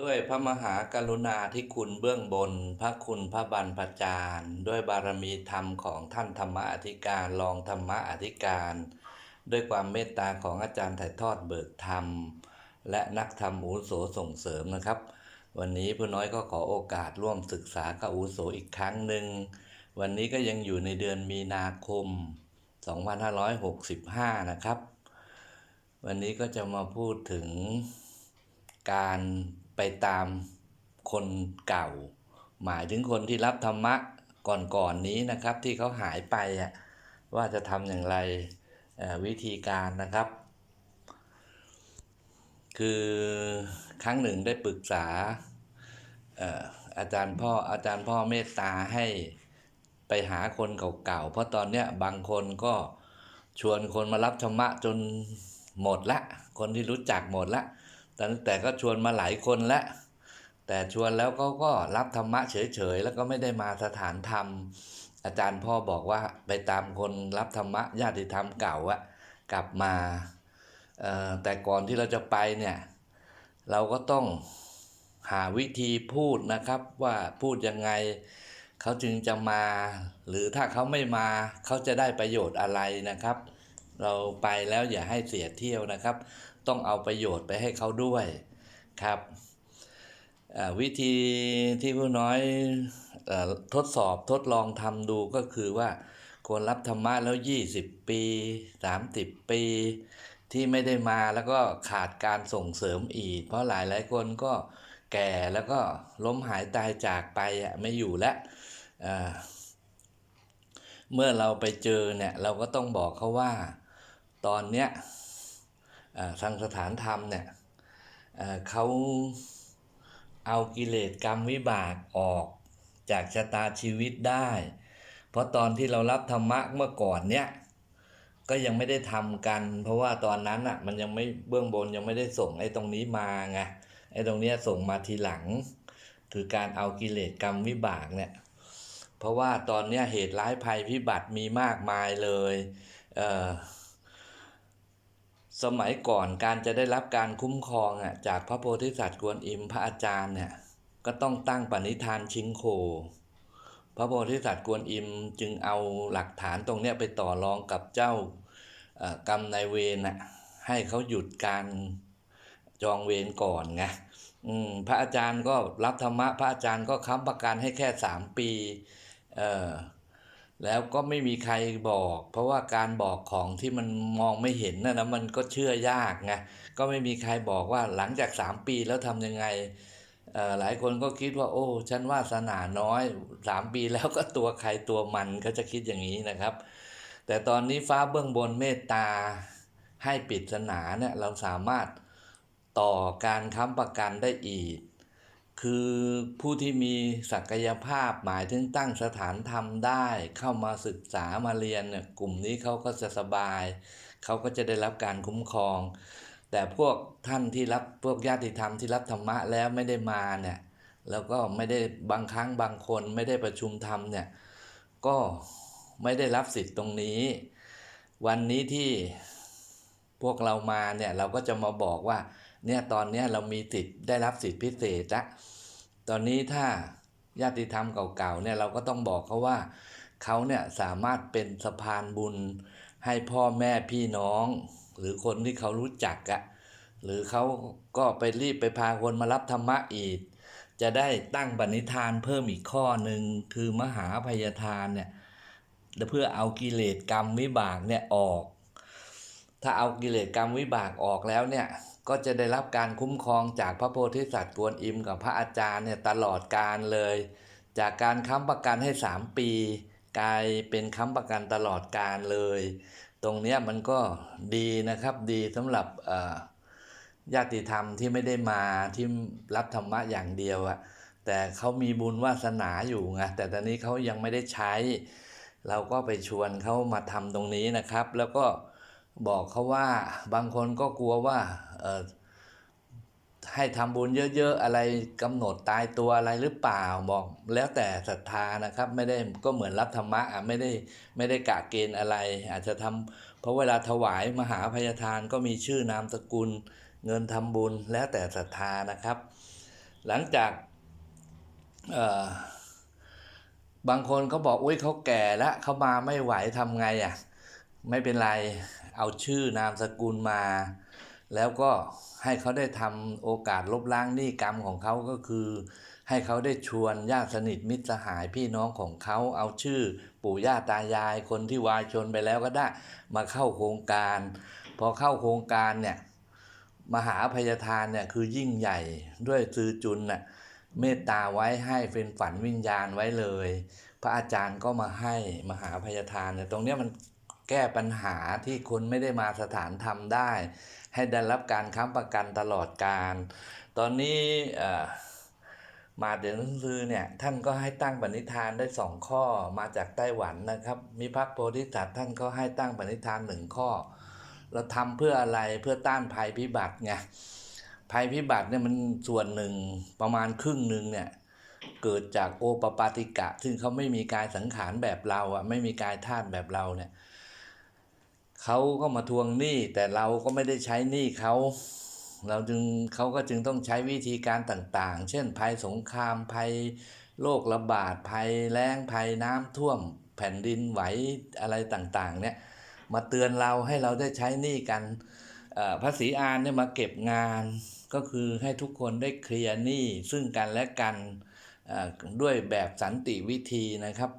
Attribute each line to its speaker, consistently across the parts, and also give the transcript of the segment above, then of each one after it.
Speaker 1: ด้วยพระมหากรุณาธิคุณเบื้องบน พระคุณพระบรรพจารย์ ด้วยบารมีธรรมของท่านธรรมอธิการรองธรรมอธิการ ด้วยความเมตตาของอาจารย์ถ่ายทอดเบิกธรรม และนักธรรมอุโสส่งเสริมนะครับ วันนี้ผู้น้อยก็ขอโอกาสร่วมศึกษากับอุโสอีกครั้งหนึ่ง วันนี้ก็ยังอยู่ในเดือนมีนาคม 2565 นะครับ วันนี้ก็จะมาพูดถึงการ ไปตามคนเก่า หมายถึงคนที่รับธรรมะก่อนๆนนี้นะครับ ที่เขาหายไปอะว่าจะทำอย่างไรวิธีการนะครับ คือครั้งหนึ่งได้ปรึกษาเอ่ออาจารย์พ่ออาจารย์พ่อเมตตาให้ไปหาคนเก่าๆ เพราะตอนเนี้ยบางคนก็ชวนคนมารับธรรมะจนหมดละ คนที่รู้จักหมดละ แต่แต่ก็ชวนมาหลายคนละแต่ชวนแล้วเขาก็รับธรรมะเฉยๆแล้วก็ไม่ได้มาสถานธรรม อาจารย์พ่อบอกว่าไปตามคนรับธรรมะญาติธรรมเก่าอะกลับมาเอ่อแต่ก่อนที่เราจะไปเนี่ยเราก็ต้องหาวิธีพูดนะครับว่าพูดยังไงเขาจึงจะมา หรือถ้าเขาไม่มาเขาจะได้ประโยชน์อะไรนะครับ เราไปแล้วอย่าให้เสียเที่ยวนะครับ ต้องเอาประโยชน์ไปให้เขาด้วยครับวิธีที่ผู้น้อยอทดสอบทดลองทำดูก็คือว่าควรรับธรรมะแล้ว 20 ปี 30 ปี ที่ไม่ได้มาแล้วก็ขาดการส่งเสริมอีก เพราะหลายหลายคนก็แก่แล้วก็ล้มหายตายจากไปอะไม่อยู่แล้วเมื่อเราไปเจอเนี่ยเราก็ต้องบอกเขาว่าตอนเนี้ย ทางสถานธรรมเนี่ยเขาเอากิเลสกรรมวิบากออกจากชะตาชีวิตได้ เพราะตอนที่เรารับธรรมะเมื่อก่อนเนี่ยก็ยังไม่ได้ทำกัน เพราะว่าตอนนั้นอะมันยังไม่เบื้องบนยังไม่ได้ส่งไอ้ตรงนี้มาไงไอ้ตรงเนี้ยส่งมาทีหลัง คือการเอากิเลสกรรมวิบากเนี่ยเพราะว่าตอนเนี้ยเหตุร้ายภัยพิบัติมีมากมายเลยเอ่อ สมัยก่อนการจะได้รับการคุ้มครองอะจากพระโพธิสัตว์กวนอิมพระอาจารย์เนี่ยก็ต้องตั้งปณิธานชิงโค พระโพธิสัตว์กวนอิมจึงเอาหลักฐานตรงเนี้ยไปต่อรองกับเจ้ากรรมนายเวรน่ะให้เขาหยุดการจองเวรก่อนไงพระอาจารย์ก็รับธรรมะ พระอาจารย์ก็ค้ำประกันให้แค่สามปี เแล้วก็ไม่มีใครบอก เพราะว่าการบอกของที่มันมองไม่เห็นนะนะมันก็เชื่อยากไงก็ไม่มีใครบอกว่าหลังจากสามปีแล้วทำยังไงเอ่อหลายคนก็คิดว่า โอ้ฉันวาสนาน้อยสามปีแล้วก็ตัวใครตัวมันก็จะคิดอย่างนี้นะครับ แต่ตอนนี้ฟ้าเบื้องบนเมตตาให้ปริศนาเนี่ยเราสามารถต่อการค้ำประกันได้อีก คือผู้ที่มีศักยภาพหมายถึงตั้งสถานธรรมได้ เข้ามาศึกษามาเรียนเนี่ยกลุ่มนี้เขาก็จะสบาย เขาก็จะได้รับการคุ้มครอง แต่พวกท่านที่รับพวกญาติธรรมที่รับธรรมะแล้วไม่ได้มาเนี่ยแล้วก็ไม่ได้บางครั้งบางคนไม่ได้ประชุมธรรมเนี่ยก็ไม่ได้รับสิทธิ์ตรงนี้ วันนี้ที่พวกเรามาเนี่ยเราก็จะมาบอกว่า เนี่ยตอนเนี้ยเรามีสิทธิ์ได้รับสิทธิพิเศษละตอนนี้ถ้าญาติธรรมเก่าๆเนี่ยเราก็ต้องบอกเขาว่าเขาเนี่ยสามารถเป็นสะพานบุญให้พ่อแม่พี่น้อง หรือคนที่เขารู้จักอะหรือเขาก็ไปรีบไปพาคนมารับธรรมะอีก จะได้ตั้งปณิธานเพิ่มอีกข้อหนึ่งคือมหาพยาทานเนี่ยเพื่อเอากิเลสกรรมวิบากเนี่ยออก ถ้าเอากิเลสกรรมวิบากออกแล้วเนี่ย ก็จะได้รับการคุ้มครองจากพระโพธิสัตว์กวนอิมกับพระอาจารย์เนี่ยตลอดการเลย จากการค้ำประกันให้สามปี กลายเป็นค้ำประกันตลอดการเลย ตรงเนี้ยมันก็ดีนะครับดีสำหรับญาติธรรมที่ไม่ได้มาที่รับธรรมะอย่างเดียวอะแต่เขามีบุญวาสนาอยู่ไงแต่ตอนนี้เขายังไม่ได้ใช้ เราก็ไปชวนเขามาทำตรงนี้นะครับ แล้วก็ บอกเขาว่าบางคนก็กลัวว่าให้ทำบุญเยอะๆ อะไรกำหนดตายตัวอะไรหรือเปล่าบอกแล้วแต่ศรัทธานะครับ ไม่ได้ก็เหมือนรับธรรมะอะไม่ได้ไม่ได้กะเกณฑ์อะไร อาจจะทำเพราะเวลาถวายมหาพยทานก็มีชื่อนามสกุล เงินทำบุญแล้วแต่ศรัทธานะครับ หลังจากเอ่อบางคนเขาบอกอุ้ยเขาแก่แล้วเขามาไม่ไหวทำไงอะไม่เป็นไร เอาชื่อนามสกุลมา แล้วก็ให้เขาได้ทำโอกาสลบล้างหนี้กรรมของเขาก็คือ ให้เขาได้ชวนญาติสนิทมิตรสหายพี่น้องของเขาเอาชื่อ ปู่ย่าตายายคนที่วายชนไปแล้วก็ได้ มาเข้าโครงการ พอเข้าโครงการเนี่ยมหาพยทานเนี่ยคือยิ่งใหญ่ด้วยซือจุนน่ะเมตตาไว้ให้เป็นฝันวิญญาณไว้เลย พระอาจารย์ก็มาให้มหาพยทานเนี่ยตรงเนี้ยมัน แก้ปัญหาที่คนไม่ได้มาสถานธรรมได้ ให้ได้รับการค้ำประกันตลอดการ ตอนนี้มาเดี๋ยวหนังสือเนี่ยท่านก็ให้ตั้งปณิธานได้สองข้อมาจากไต้หวันนะครับ มีพระโพธิสัตว์ท่านก็ให้ตั้งปณิธานหนึ่งข้อ เราทำเพื่ออะไรเพื่อต้านภัยพิบัติไงภัยพิบัติเนี่ยมันส่วนหนึ่งประมาณครึ่งหนึ่งเนี่ยเกิดจากโอปปาติกะ ซึ่งเขาไม่มีกายสังขารแบบเราอะไม่มีกายธาตุแบบเราเนี่ย เขาก็มาทวงหนี้แต่เราก็ไม่ได้ใช้หนี้เขาเราจึงเขาก็จึงต้องใช้วิธีการต่างๆ เช่น ภัยสงครามภัยโรคระบาดภัยแล้งภัยน้ำท่วม แผ่นดินไหวอะไรต่างๆ เนี่ยมาเตือนเราให้เราได้ใช้หนี้กันเอ่อพระศรีอานเนี่ยมาเก็บงานก็คือให้ทุกคนได้เคลียร์หนี้ซึ่งกันและกันอ่อด้วยแบบสันติวิธีนะครับ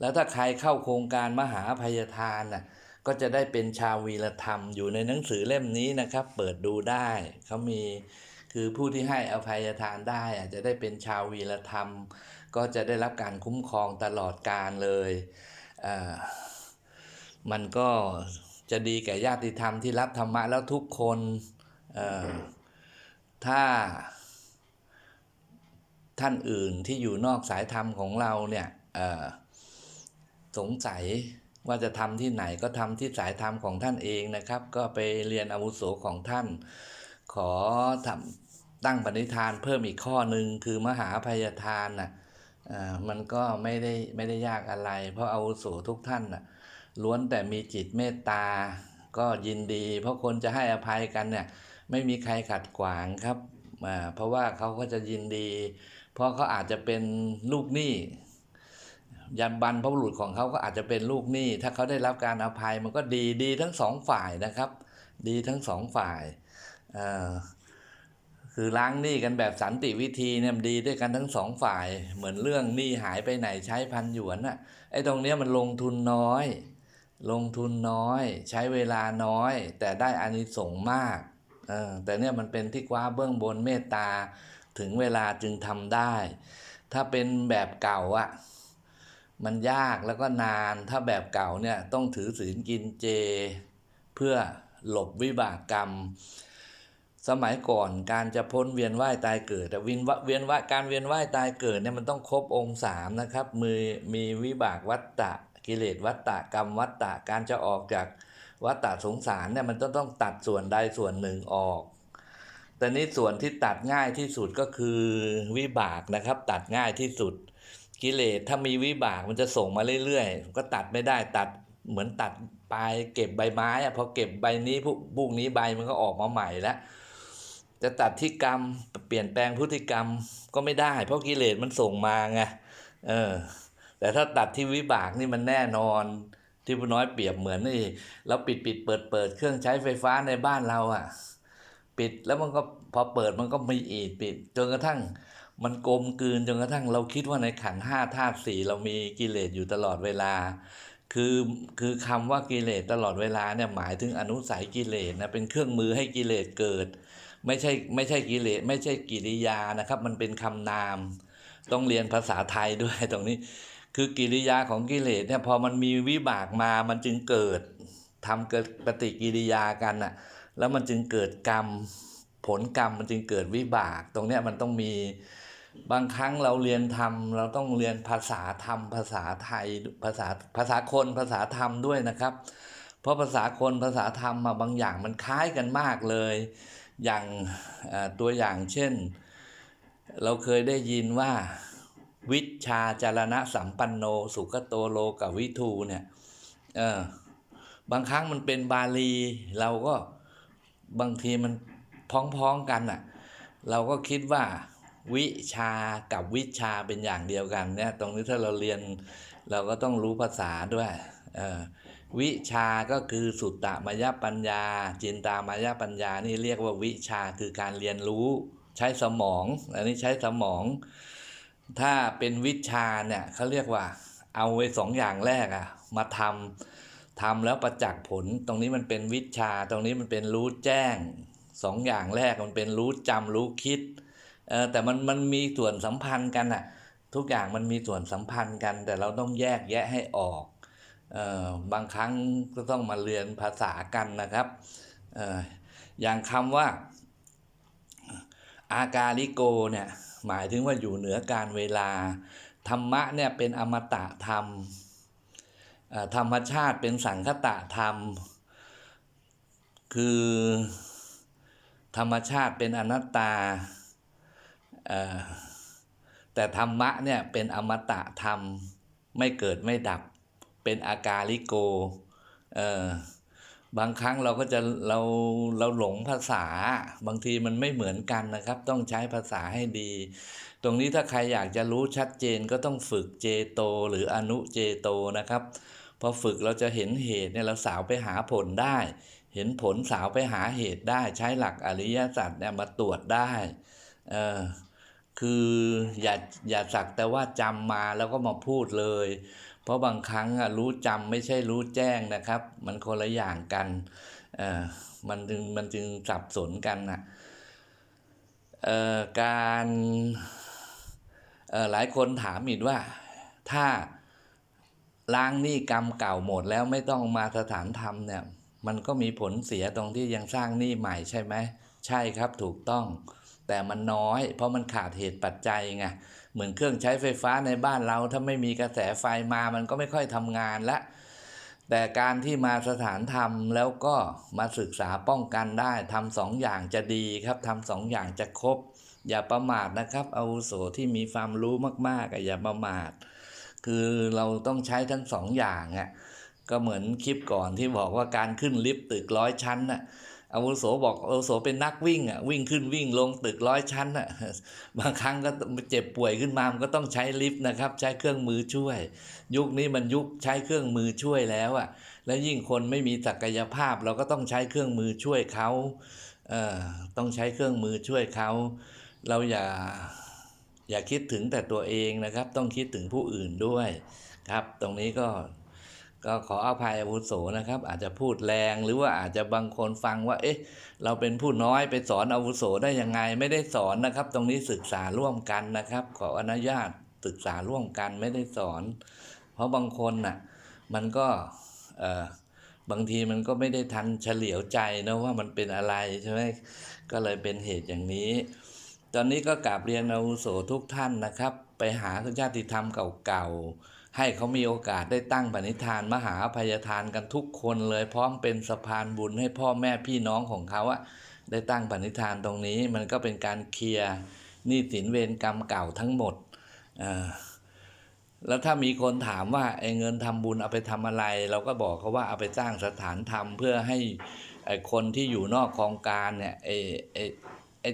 Speaker 1: แล้วถ้าใครเข้าโครงการมหาภัยทานน่ะ ก็จะได้เป็นชาววีรธรรมอยู่ในหนังสือเล่มนี้นะครับ เปิดดูได้เขามีคือผู้ที่ให้อภัยทานได้อะจะได้เป็นชาววีรธรรม ก็จะได้รับการคุ้มครองตลอดกาลเลยอ่อมันก็จะดีแก่ญาติธรรมที่รับธรรมะแล้วทุกคนอ่อถ้าท่านอื่นที่อยู่นอกสายธรรมของเราเนี่ยอ่อสงสัย ว่าจะทำที่ไหนก็ทำที่สายธรรมของท่านเองนะครับ ก็ไปเรียนอาวุโสของท่าน ขอทำตั้งปณิธานเพิ่มอีกข้อหนึ่งคือมหาภัยทานน่ะเอ่อมันก็ไม่ได้ไม่ได้ยากอะไร เพราะอาวุโสทุกท่านน่ะล้วนแต่มีจิตเมตตา ก็ยินดี เพราะคนจะให้อภัยกันเนี่ยไม่มีใครขัดขวางครับอ่าเพราะว่าเขาก็จะยินดี เพราะเขาอาจจะเป็นลูกหนี้ ยันบันพบุรุษของเขาก็อาจจะเป็นลูกหนี้ ถ้าเขาได้รับการอภัยมันก็ดีดีทั้งสองฝ่ายนะครับ ดีทั้งสองฝ่ายคือล้างหนี้กันแบบสันติวิธีเนี่ยดีด้วยกันทั้งสองฝ่าย เหมือนเรื่องหนี้หายไปไหนใช้พันหยวนน่ะไอ้ตรงเนี้ยมันลงทุนน้อย ลงทุนน้อย ใช้เวลาน้อย แต่ได้อานิสงส์มากออแต่เนี่ยมันเป็นที่กว้าเบื้องบนเมตตาถึงเวลาจึงทำได้ ถ้าเป็นแบบเก่าอะ มันยากแล้วก็นานถ้าแบบเก่าเนี่ยต้องถือศีลกินเจ เพื่อหลบวิบากกรรม สมัยก่อนการจะพ้นเวียนว่ายตายเกิดแต่วินวะเวียนว่ายการเวียนว่ายตายเกิดเนี่ยมันต้องครบองค์สามนะครับมือมีวิบากวัตตะกิเลสวัตตะกรรมวัตตะการจะออกจากวัตตะสงสารเนี่ยมันต้องต้องตัดส่วนใดส่วนหนึ่งออก แต่นี้ส่วนที่ตัดง่ายที่สุดก็คือวิบากนะครับ ตัดง่ายที่สุด กิเลสถ้ามีวิบากมันจะส่งมาเรื่อยๆ ก็ตัดไม่ได้ตัดเหมือนตัดปลายเก็บใบไม้อะพอเก็บใบนี้พวกบุกนี้ใบมันก็ออกมาใหม่แล้วจะตัดที่กรรมเปลี่ยนแปลงพฤติกรรมก็ไม่ได้ เพราะกิเลสมันส่งมาไงเออ แต่ถ้าตัดที่วิบากนี่มันแน่นอนที่ผู้น้อยเปรียบเหมือนนี่เราปิดปิดเปิดเปิดเครื่องใช้ไฟฟ้าในบ้านเราอะ ปิดแล้วมันก็พอเปิดมันก็มีอีกปิดจนกระทั่ง มันกลมกลืนจนกระทั่งเราคิดว่าในขันห้าธาตุสี่เรามีกิเลสอยู่ตลอดเวลา คือคือคำว่ากิเลสตลอดเวลาเนี่ยหมายถึงอนุสัยกิเลสนะเป็นเครื่องมือให้กิเลสเกิด ไม่ใช่ไม่ใช่กิเลสไม่ใช่กิริยานะครับ มันเป็นคำนาม ต้องเรียนภาษาไทยด้วยตรงนี้ คือกิริยาของกิเลสเนี่ยพอมันมีวิบากมามันจึงเกิดทำเกิดปฏิกิริยากันน่ะแล้วมันจึงเกิดกรรม ผลกรรมมันจึงเกิดวิบาก ตรงเนี้ยมันต้องมี บางครั้งเราเรียนธรรมเราต้องเรียนภาษาธรรม ภาษาไทยภาษาภาษาคนภาษาธรรมด้วยนะครับ เพราะภาษาคนภาษาธรรมมาบางอย่างมันคล้ายกันมากเลย อย่างตัวอย่างเช่น เราเคยได้ยินว่าวิชาจารณะสัมปันโน สุขโตโลกับวิทูเนี่ยเออบางครั้งมันเป็นบาลี เราก็บางทีมันพ้องๆกันอะ เราก็คิดว่า วิชากับวิชาเป็นอย่างเดียวกันเนี่ยตรงนี้ถ้าเราเรียนเราก็ต้องรู้ภาษาด้วยวิชาก็คือสุตตมยปัญญา จินตามายปัญญานี่เรียกว่าวิชาคือการเรียนรู้ใช้สมอง อันนี้ใช้สมอง ถ้าเป็นวิชาเนี่ยเขาเรียกว่า เอาไว้สองอย่างแรกอะมาทำทำแล้วประจักษ์ผล ตรงนี้มันเป็นวิชา ตรงนี้มันเป็นรู้แจ้งสองอย่างแรกมันเป็นรู้จำรู้คิด แต่มันมันมีส่วนสัมพันธ์กันอะทุกอย่างมันมีส่วนสัมพันธ์กัน แต่เราต้องแยกแยะให้ออกเออบางครั้งก็ต้องมาเรียนภาษากันนะครับเอออย่างคำว่า อากาลิโกเนี่ยหมายถึงว่าอยู่เหนือการเวลา ธรรมะเนี่ยเป็นอมตะธรรม ธรรมชาติเป็นสังคตะธรรม คือธรรมชาติเป็นอนัตตา แต่ธรรมะเนี่ยเป็นอมตะธรรมไม่เกิดไม่ดับ เป็นอากาลิโกเออบางครั้งเราก็จะเราเราหลงภาษา บางทีมันไม่เหมือนกันนะครับ ต้องใช้ภาษาให้ดี ตรงนี้ถ้าใครอยากจะรู้ชัดเจนก็ต้องฝึกเจโต หรืออนุเจโตนะครับพอฝึกเราจะเห็นเหตุเนี่ยเราสาวไปหาผลได้ เห็นผลสาวไปหาเหตุได้ ใช้หลักอริยสัจเนี่ยมาตรวจได้เออ คืออย่าอย่าสักแต่ว่าจำมาแล้วก็มาพูดเลย เพราะบางครั้งอะรู้จำไม่ใช่รู้แจ้งนะครับ มันคนละอย่างกันเออมันจึงมันจึงสับสนกันนะเอ่อการเอ่อหลายคนถามอีกว่า ถ้าล้างหนี้กรรมเก่าหมดแล้วไม่ต้องมาสถานธรรมเนี่ย มันก็มีผลเสียตรงที่ยังสร้างหนี้ใหม่ใช่ไหมใช่ครับถูกต้อง แต่มันน้อย เพราะมันขาดเหตุปัจจัยไงเหมือนเครื่องใช้ไฟฟ้าในบ้านเราถ้าไม่มีกระแสไฟมามันก็ไม่ค่อยทำงานละแต่การที่มาสถานธรรมแล้วก็มาศึกษาป้องกันได้ทำสองอย่างจะดีครับทำสองอย่างจะครบ อย่าประมาทนะครับอาวุโสที่มีความรู้มากๆอะอย่าประมาท คือเราต้องใช้ทั้งสองอย่างอะก็เหมือนคลิปก่อนที่บอกว่าการขึ้นลิฟต์ตึกร้อยชั้นน่ะ อาวุโสบอกอาวุโสเป็นนักวิ่งอะวิ่งขึ้นวิ่งลงตึกร้อยชั้นอะบางครั้งก็เจ็บป่วยขึ้นมามันก็ต้องใช้ลิฟต์นะครับ ใช้เครื่องมือช่วย ยุคนี้มันยุคใช้เครื่องมือช่วยแล้วอะและยิ่งคนไม่มีศักยภาพเราก็ต้องใช้เครื่องมือช่วยเขาเอ่อต้องใช้เครื่องมือช่วยเขา เราอย่าอย่าคิดถึงแต่ตัวเองนะครับ ต้องคิดถึงผู้อื่นด้วยครับ ตรงนี้ก็ ก็ขออภัยอาวุโสนะครับ อาจจะพูดแรงหรือว่าอาจจะบางคนฟังว่า เอ๊ะ เราเป็นผู้น้อยไปสอนอาวุโสได้ยังไงไม่ได้สอนนะครับ ตรงนี้ศึกษาร่วมกันนะครับ ขออนุญาตศึกษาร่วมกันไม่ได้สอน เพราะบางคนน่ะมันก็เอ่อบางทีมันก็ไม่ได้ทันเฉลียวใจนะว่ามันเป็นอะไรใช่ไหมก็เลยเป็นเหตุอย่างนี้ ตอนนี้ก็กราบเรียนอาวุโสทุกท่านนะครับ ไปหาญาติธรรมเก่าๆ ให้เขามีโอกาสได้ตั้งปณิธานมหาอภัยทานกันทุกคนเลยพร้อมเป็นสะพานบุญให้พ่อแม่พี่น้องของเขาอะได้ตั้งปณิธานตรงนี้ มันก็เป็นการเคลียร์หนี้สินเวรกรรมเก่าทั้งหมดอ่าแล้วถ้ามีคนถามว่าไอ้เงินทำบุญเอาไปทำอะไร เราก็บอกเขาว่าเอาไปสร้างสถานธรรมเพื่อให้ไอ้คนที่อยู่นอกโครงการเนี่ยไอ้ไอ้ไอ้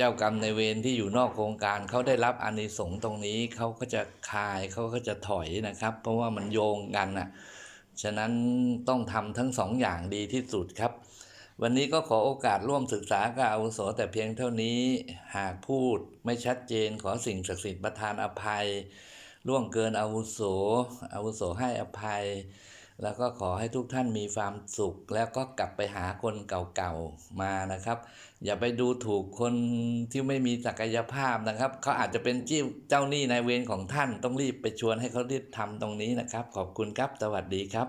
Speaker 1: จ้ากรรมในเวรที่อยู่นอกโครงการเขาได้รับอานิสงส์ตรงนี้เขาก็จะคลายเขาก็จะถอยนะครับ เพราะว่ามันโยงกันน่ะฉะนั้นต้องทำทั้งสองอย่างดีที่สุดครับ วันนี้ก็ขอโอกาสร่วมศึกษากับอาวุโสแต่เพียงเท่านี้หากพูดไม่ชัดเจนขอสิ่งศักดิ์สิทธิ์ประทานอภัยล่วงเกินอาวุโสอาวุโสให้อภัย แล้วก็ขอให้ทุกท่านมีความสุข แล้วก็กลับไปหาคนเก่าๆมานะครับ อย่าไปดูถูกคนที่ไม่มีศักยภาพนะครับ เขาอาจจะเป็นจี้เจ้าหนี้นายเวรของท่าน ต้องรีบไปชวนให้เขารีบทำตรงนี้นะครับ ขอบคุณครับ สวัสดีครับ